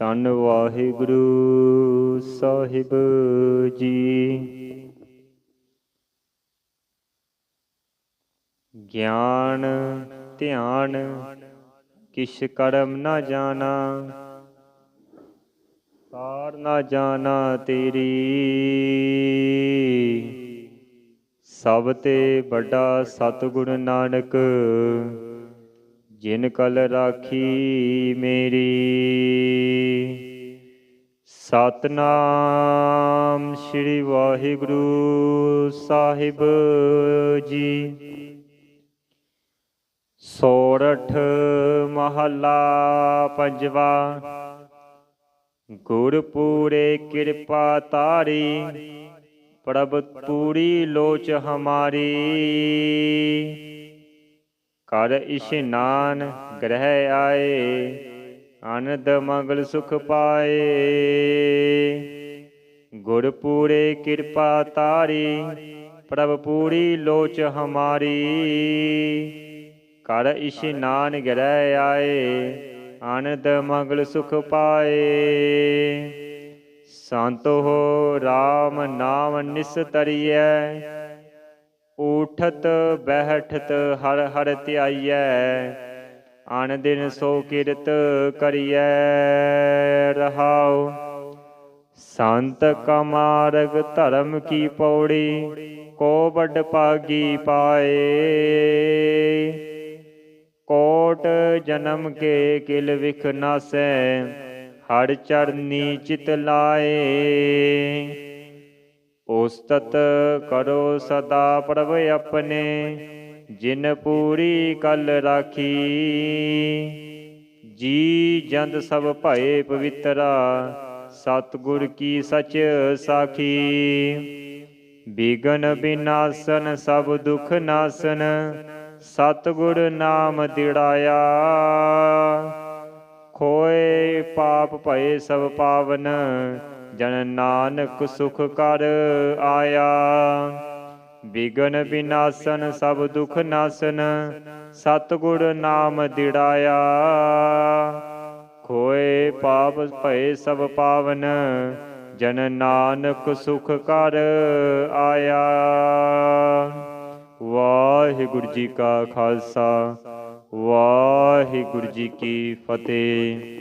ਧੰਨ ਵਾਹਿਗੁਰੂ ਸਾਹਿਬ ਜੀ। ਗਿਆਨ, ਧਿਆਨ, ਕਿਛ ਕਰਮ ਨਾ ਜਾਣਾ ਤਾਰ ਨਾ ਜਾਣਾ ਤੇਰੀ। ਸਭ ਤੇ ਵੱਡਾ ਸਤਿਗੁਰ ਨਾਨਕ ਜਿਨ ਕਲ ਰਾਖੀ ਮੇਰੀ, ਸਤਨਾਮ ਸ੍ਰੀ ਵਾਹਿਗੁਰੂ ਸਾਹਿਬ ਜੀ। ਸੋਰਠ ਮਹੱਲਾ ਪੰਜਵਾ ਗੁਰ ਪੂਰੇ ਕਿਰਪਾ ਤਾਰੀ ਪ੍ਰਭ ਪੂਰੀ ਲੋਚ ਹਮਾਰੀ। ਕਰ ਇਸ਼ਨਾਨ ਗ੍ਰਹਿ ਆਏ, ਆਨੰਦ ਮੰਗਲ ਸੁਖ ਪਾਏ। ਗੁਰ ਪੂਰੇ ਕਿਰਪਾ ਤਾਰੀ ਪ੍ਰਭ ਪੂਰੀ ਲੋਚ ਹਮਾਰੀ। ਕਰ ਇਸ਼ਨਾਨ ਗ੍ਰਹਿ ਆਏ, ਆਨੰਦ ਮੰਗਲ ਸੁਖ ਪਾਏ। ਸੰਤ ਹੋ RAM ਨਾਮ ਨਿਸਤਰੀਐ ਉਠਤ ਬਹਿਠਤ ਹਰ ਹਰ ਧਿਆਈਐ ਆਨ ਦਿਨ ਸੋ ਕਿਰਤ ਕਰੀਐ ਰਹਾਉ। ਸੰਤ ਕਾ ਮਾਰਗ ਧਰਮ ਕੀ ਪੌੜੀ, ਕੋ ਵੱਡ ਪਾਗੀ ਪਾਏ। ਕੋਟ ਜਨਮ ਕੇ ਕਿਲ ਵਿਖ ਨਾਸੈ, ਹਰ ਚਰਨੀ ਚਿਤ ਲਾਏ। ਉਸਤਤ ਕਰੋ ਸਦਾ ਪ੍ਰਭ ਆਪਣੇ, ਜਿਨ ਪੂਰੀ ਕਲ ਰਾਖੀ। ਜੀ ਜੰਦ ਸਭ ਭਏ ਪਵਿੱਤਰਾ, ਸਤਿਗੁਰ ਕੀ ਸਚ ਸਾਖੀ। ਬਿਗਨ ਬਿਨਾਸਨ ਸਭ ਦੁਖ ਨਾਸਨ, ਸਤਿਗੁਰ ਨਾਮ ਦਿੜਾਇਆ। ਖੋਏ ਪਾਪ ਭਏ ਸਭ ਪਾਵਨ ਜਨ ਨਾਨਕ ਸੁਖ ਕਰ ਆਇਆ। ਵਿਗਨ ਵਿਨਾਸਨ, ਸਭ ਦੁਖ ਨਾਸਨ, ਸਤਿਗੁਰ ਨਾਮ ਦਿੜਾਇਆ। ਖੋਏ ਪਾਪ ਭਏ ਸਭ ਪਾਵਨ, ਜਨ ਨਾਨਕ ਸੁਖ ਕਰ ਆਇਆ। ਵਾਹਿਗੁਰੂ ਜੀ ਕਾ ਖਾਲਸਾ, ਵਾਹਿਗੁਰੂ ਜੀ ਕੀ ਫਤਿਹ।